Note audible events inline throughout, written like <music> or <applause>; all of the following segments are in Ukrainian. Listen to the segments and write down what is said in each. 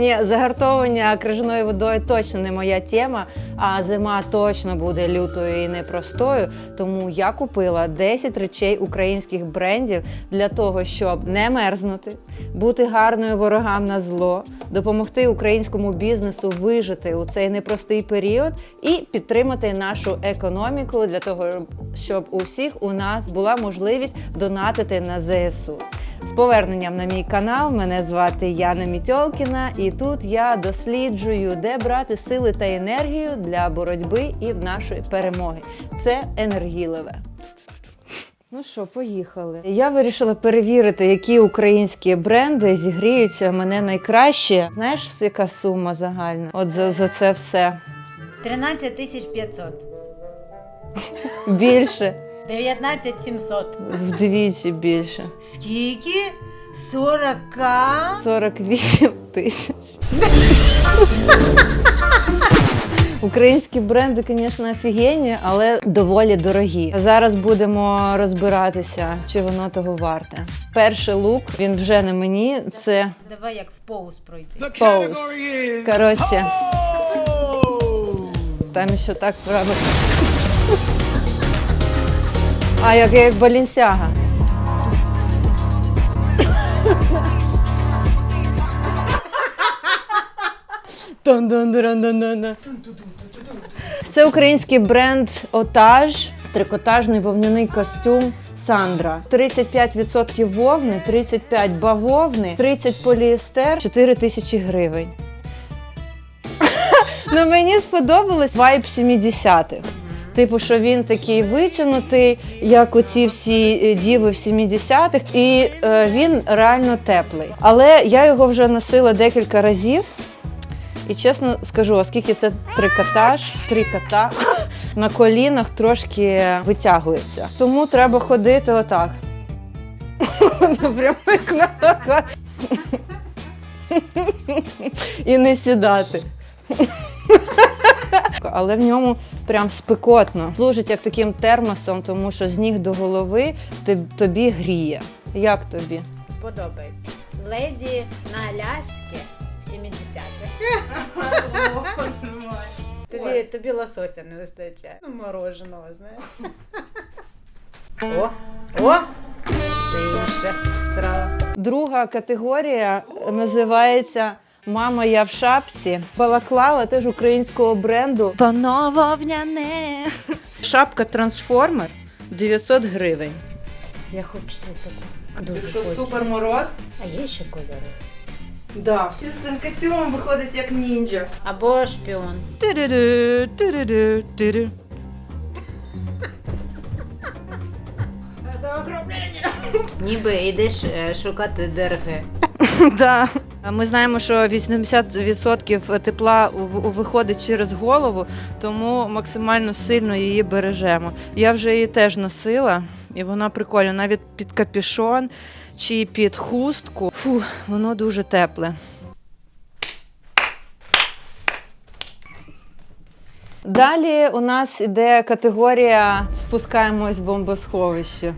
Ні, загартовування крижаною водою точно не моя тема, а зима точно буде лютою і непростою. Тому я купила 10 речей українських брендів для того, щоб не мерзнути, бути гарною ворогам на зло, допомогти українському бізнесу вижити у цей непростий період і підтримати нашу економіку для того, щоб у всіх у нас була можливість донатити на ЗСУ. З поверненням на мій канал мене звати Яна Мітьолкіна, і тут я досліджую, де брати сили та енергію для боротьби і нашої перемоги. Це енергійливе. Ну що, поїхали. Я вирішила перевірити, які українські бренди зігріють мене найкраще. Знаєш, яка сума загальна? От за, за це все 13 тисяч 500. більше, 19 700. вдвічі більше. Скільки? 40 48 тисяч. Українські бренди, звісно, офігенні, але доволі дорогі. Зараз будемо розбиратися, чи воно того варте. Перший лук він вже не мені. Це Давай як в поуз пройти. Pose. коротше, Oh! там ще так правильно. А як як Балінсяга. Це український бренд Отаж, трикотажний вовняний костюм. Сандра 35% вовни, 35 бавовни, 30 поліестер, 4 тисячі гривень. <laughs> Ну мені сподобалось вайб 70-х. Типу, що він такий витягнутий, як оці всі е, діви в 70-х, і е, він реально теплий. Але я його вже носила декілька разів. І чесно скажу, оскільки це трикотаж, трикота на колінах трошки витягується. Тому треба ходити отак. На прямих ногах. І не сідати. Але в ньому прям спекотно. Служить як таким термосом, тому що з ніг до голови ти- тобі гріє. Як тобі? Подобається. Леді на Аляскі в 70-х. <laughs> Тобі, тобі лосося не вистачає. Ну, мороженого, знаєш. О, о! Це інша справа. Друга категорія називається Мама, я в шапці. Балаклава теж українського бренду. Воно вовняне. Шапка трансформер 900 гривень. Я хочу це таку. Дуже Що хочу. супер мороз? А є ще кольори? Да. Ти з цим костюмом виходить як ніндзя. Або шпіон. Тириру, тириру, тиру. Ніби йдеш е, шукати ДРГ. <laughs> Да. Ми знаємо, що 80% тепла виходить через голову, тому максимально сильно її бережемо. Я вже її теж носила, і вона прикольна, навіть під капюшон чи під хустку. Фу, воно дуже тепле. Далі у нас іде категорія спускаємось в бомбосховище.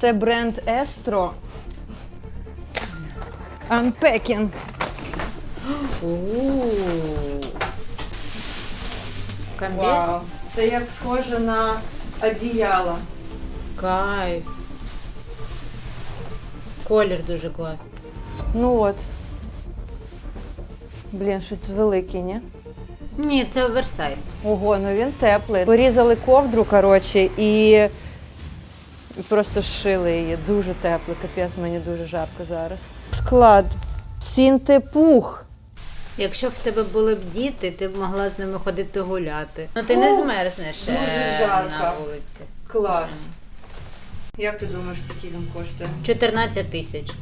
Це бренд Естро. Unpacking. Комбез? Це як схоже на одіяло. Кайф. Колір дуже класний. Ну от. Блін, щось велике, ні? Ні, це оверсайз. Ого, ну він теплий. Порізали ковдру, коротше, і і просто зшили її. Дуже теплий. Капець, мені дуже жарко зараз. Склад. Сінтепух. Якщо б в тебе були б діти, ти б могла з ними ходити гуляти. Ну ти не змерзнеш дуже е, жарко. на вулиці. Клас. Як ти думаєш, скільки він коштує? 14 тисяч.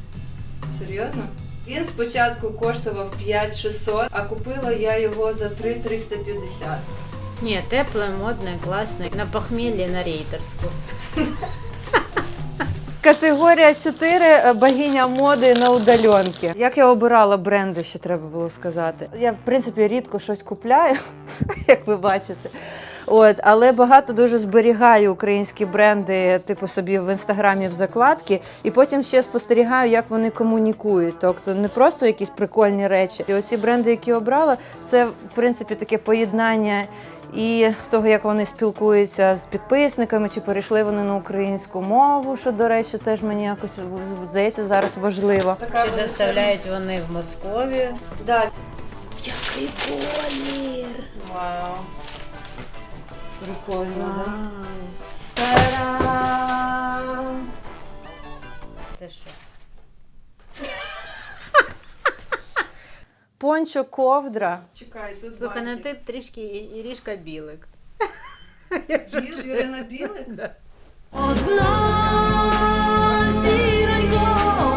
Серйозно? Він спочатку коштував 5600, а купила я його за 3350. Ні, тепле, модне, класне. На похміллі на рейтерську. <laughs> Категорія 4 е, богиня моди на удаленки. Як я обирала бренди, ще треба було сказати. Я, в принципі, рідко щось купляю, <laughs> як ви бачите. От, але багато дуже зберігаю українські бренди, типу собі в інстаграмі в закладки, і потім ще спостерігаю, як вони комунікують. Тобто не просто якісь прикольні речі. І оці бренди, які обрала, це в принципі таке поєднання. І того, як вони спілкуються з підписниками, чи перейшли вони на українську мову, що, до речі, теж мені якось здається зараз важливо. Чи доставляють вони в Московію? Да. Який колір! Вау. Прикольно. Та-дам! Це що? Пончо ковдра. Чекай, тут Слухай, ну ти трішки і- Ірішка Білик. <laughs> Юрина Білик? Да. Одна зіронько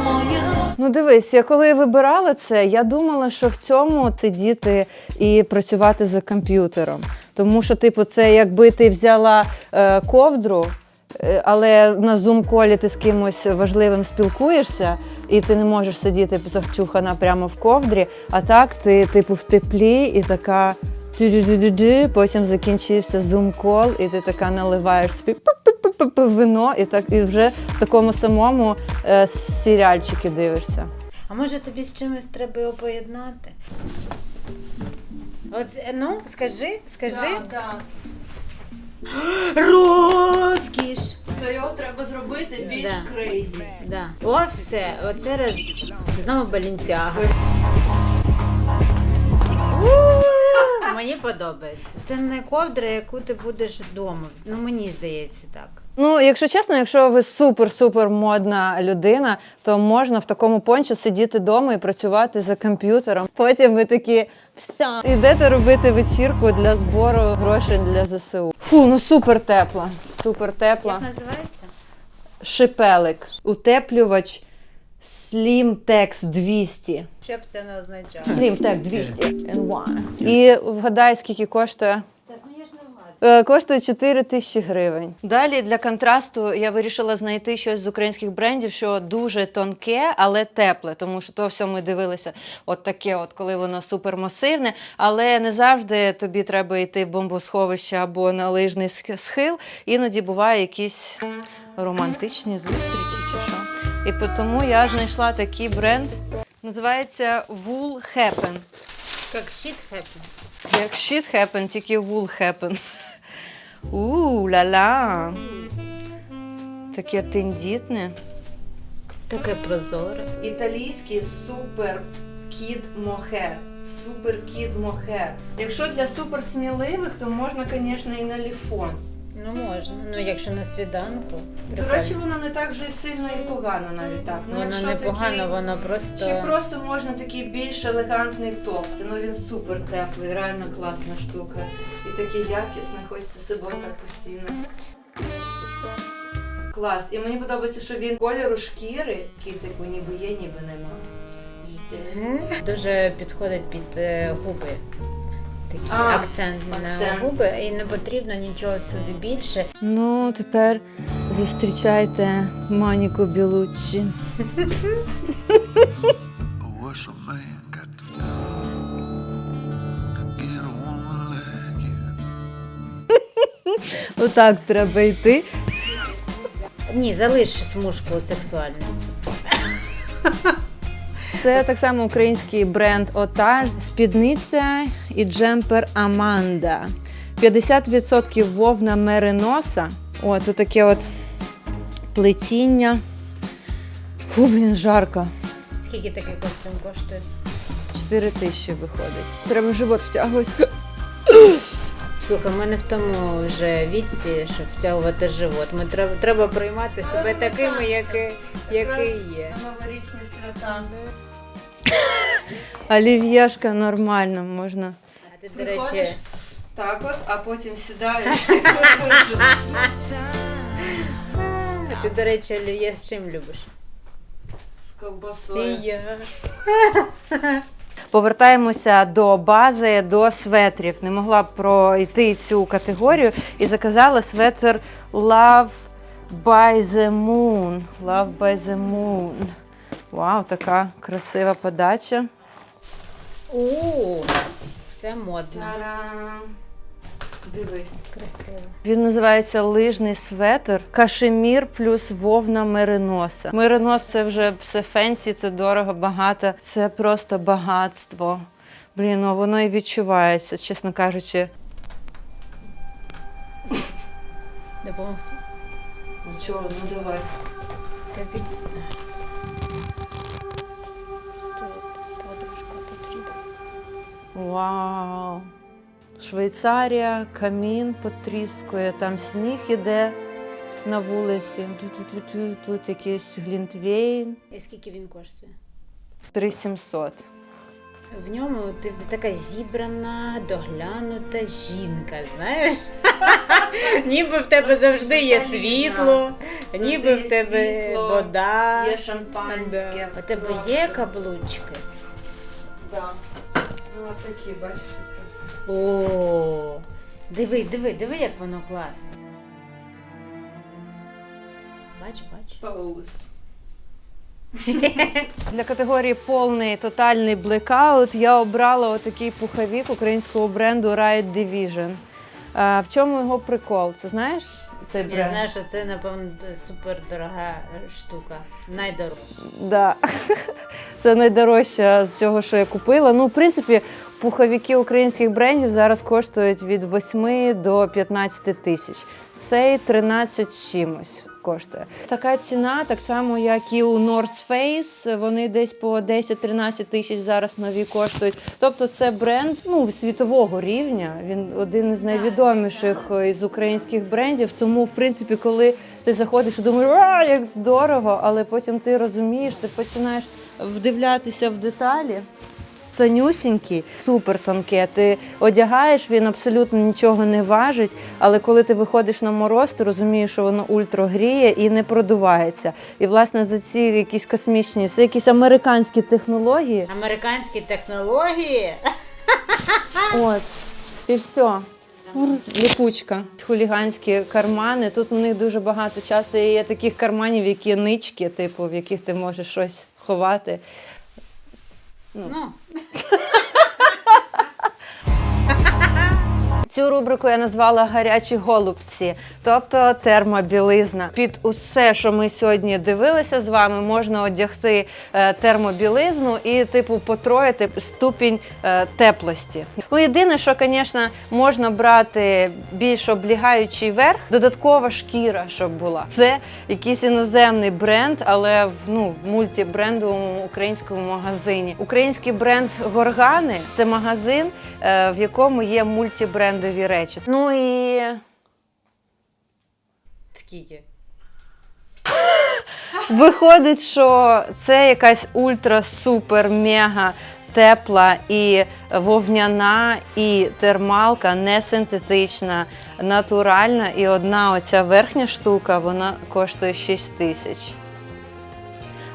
моя. Ну дивись, я коли вибирала це, я думала, що в цьому сидіти і працювати за комп'ютером. Тому що, типу, це якби ти взяла е, ковдру, але на зум-колі ти з кимось важливим спілкуєшся, і ти не можеш сидіти завчухана прямо в ковдрі. А так ти, типу, в теплі і така. Потім закінчився зум-кол, і ти така наливаєш собі вино, і так і вже в такому самому е, серіальчики дивишся. А може тобі з чимось треба його поєднати? Оце, ну, скажи, скажи. Розкіш! То його треба зробити більш Да. крейзі. Да. О, все, оце раз. Знову Балінцяга. Мені подобається. Це не ковдра, яку ти будеш вдома. Ну мені здається так. Ну, якщо чесно, якщо ви супер-супер модна людина, то можна в такому пончо сидіти вдома і працювати за комп'ютером. Потім ви такі все, йдете робити вечірку для збору грошей для ЗСУ. Фу, ну супер тепла. Супер тепла. Як називається? Шипелик. Утеплювач Slimtex 200. Що б це не означало? Slimtex 200 NY. І вгадай, скільки коштує? Так, ну я ж не вгадую. Е, Коштує 4 тисячі гривень. Далі для контрасту я вирішила знайти щось з українських брендів, що дуже тонке, але тепле, тому що то все ми дивилися, от таке, от коли воно супермасивне. Але не завжди тобі треба йти в бомбосховище або на лижний схил. Іноді буває якісь романтичні зустрічі чи що. І тому я знайшла такий бренд. Називається Wool Happen. Як shit happen. Як shit happen, тільки wool happen. У ла-ла. Таке тендітне. Таке прозоре. Італійський супер кід мохер. Супер кід мохер. Якщо для суперсміливих, то можна, звісно, і на ліфон. Ну можна. Ну якщо на свіданку. До речі, воно не так вже сильно і погано навіть так. Ну, воно якщо не погано, такий- воно просто. Чи просто можна такий більш елегантний топ. Це ну він супер теплий, реально класна штука. І такий якісний, хочеться собою так постійно. Клас. І мені подобається, що він кольору шкіри, який типу ніби є, ніби нема. Мгм. Дуже підходить під е, губи. Такий А, акцент на акцент. губи, і не потрібно нічого сюди більше. Ну, тепер зустрічайте Маніку Білуччі. What's a man got to do to get a woman like you? Отак треба йти. Ні, залиш смужку сексуальності. Це так само український бренд Отаж, спідниця і джемпер Аманда. 50% вовна мериноса. О, тут таке от плетіння. Фу, блін, жарко. Скільки такий костюм коштує? 4 тисячі виходить. Треба живот втягувати. Слухай, ми не в тому вже віці, щоб втягувати живот. Ми треба, треба приймати себе такими, які, які є. новорічні свята. Олів'єшка нормально можна. А ти, до речі, так от, а потім сідаєш. <laughs> а ти, до речі, олів'є з чим любиш? З І ковбасою. я. <laughs> Повертаємося до бази, до светрів. Не могла б пройти цю категорію і заказала светр Love by the Moon. Love by the Moon. Вау, така красива подача. У, це модно. Та-дам! Дивись. Красиво. Він називається лижний светр, кашемір плюс вовна мериноса. Меринос це вже все фенсі, це дорого, багато. Це просто багатство. Блін, ну воно і відчувається, чесно кажучи. Допомогти. Нічого, ну давай. Та. Вау! Швейцарія, камін потріскує, там сніг іде на вулиці. Тут якийсь глінтвейн. І скільки він коштує? 3700. В ньому ти така зібрана, доглянута жінка, знаєш? <laughs> ніби в тебе завжди є світло, ніби в тебе вода. Да. У тебе є каблучки. Да. Ну, от такі, бачиш, просто. О, диви, диви, диви, як воно класно. Бач, бач. Пауз. <laughs> Для категорії повний тотальний блекаут я обрала отакий пуховік українського бренду Riot Division. А, в чому його прикол? Це знаєш цей бренд? Я знаю, що це, напевно, супер дорога штука. Найдорожча. Да. Це найдорожче з цього, що я купила. Ну, в принципі, пуховики українських брендів зараз коштують від 8 до 15 тисяч. Цей 13 чимось коштує. Така ціна, так само, як і у North Face. Вони десь по 10-13 тисяч зараз нові коштують. Тобто це бренд ну, світового рівня. Він один із найвідоміших із українських брендів. Тому, в принципі, коли ти заходиш і думаєш, а як дорого, але потім ти розумієш, ти починаєш вдивлятися в деталі. Тонюсінький, супер тонке. Ти одягаєш, він абсолютно нічого не важить. Але коли ти виходиш на мороз, ти розумієш, що воно ультра гріє і не продувається. І власне за ці якісь космічні, це якісь американські технології. Американські технології. От і все. Липучка, хуліганські кармани. Тут у них дуже багато часу є таких карманів, які нички, типу, в яких ти можеш щось ховати. Ну, <laughs> Цю рубрику я назвала гарячі голубці, тобто термобілизна. Під усе, що ми сьогодні дивилися з вами, можна одягти е, термобілизну і, типу, потроїти ступінь е, теплості. Ну, єдине, що, звісно, можна брати більш облігаючий верх, додаткова шкіра, щоб була. Це якийсь іноземний бренд, але в ну в мультибрендовому українському магазині. Український бренд Горгани це магазин, е, в якому є мультибрендові речі. Ну і скільки? <laughs> Виходить, що це якась ультра супер мега тепла і вовняна, і термалка не синтетична, натуральна. І одна оця верхня штука вона коштує 6 тисяч.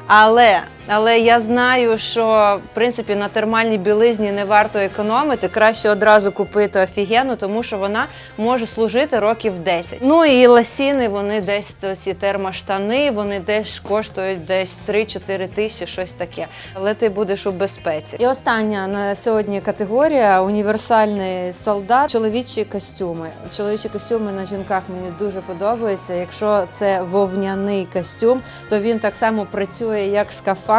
Але, але я знаю, що в принципі на термальній білизні не варто економити. Краще одразу купити офігенну, тому що вона може служити років 10. Ну і ласіни, вони десь ці термоштани, вони десь коштують десь 3-4 тисячі, щось таке. Але ти будеш у безпеці. І остання на сьогодні категорія універсальний солдат, чоловічі костюми. Чоловічі костюми на жінках мені дуже подобаються. Якщо це вовняний костюм, то він так само працює як скафандр.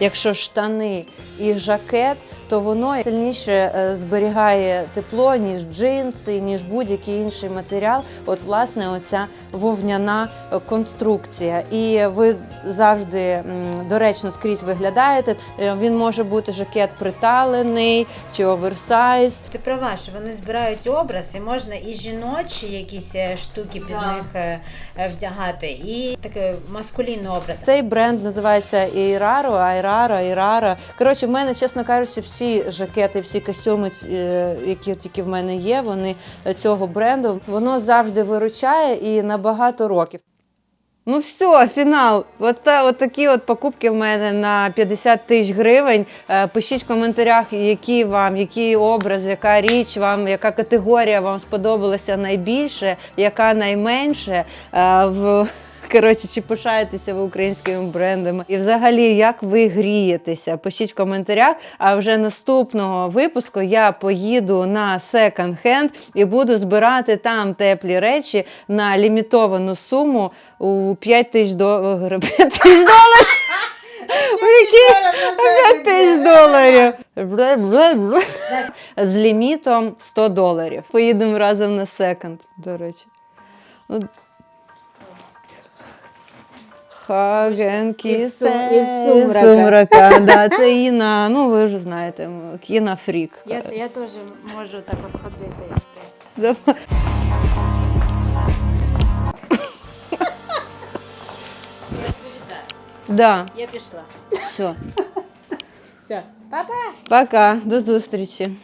Якщо штани і жакет, то воно сильніше е, зберігає тепло, ніж джинси, ніж будь-який інший матеріал. От, власне, оця вовняна е, конструкція. І ви завжди доречно скрізь виглядаєте. Е, Він може бути жакет приталений чи оверсайз. Ти права, що вони збирають образ, і можна і жіночі якісь штуки під Да. них вдягати, і такий маскулінний образ. Цей бренд називається Ейраро, Айрара, Ейрара. Коротше, в мене, чесно кажучи, всі жакети, всі костюми, е, які тільки в мене є, вони цього бренду. Воно завжди виручає і на багато років. Ну все, фінал. От, от такі от покупки в мене на 50 тисяч гривень. Е, Пишіть в коментарях, які вам, який образ, яка річ вам, яка категорія вам сподобалася найбільше, яка найменше. Е, В Коротше, чи пишаєтеся ви українськими брендами? І взагалі, як ви грієтеся? Пишіть в коментарях. А вже наступного випуску я поїду на секонд-хенд і буду збирати там теплі речі на лімітовану суму у 5 <laughs> тисяч доларів. 5 тисяч доларів! У 5 тисяч доларів. З лімітом 100 доларів. Поїдемо разом на секонд, до речі. Хаген сумрака. сумрака. Да, це <laughs> Інна, ну ви вже знаєте, Інна Фрік. Я, я теж можу так от ходити. Да, Я пішла. все. Все, па-па! Пока, до зустрічі.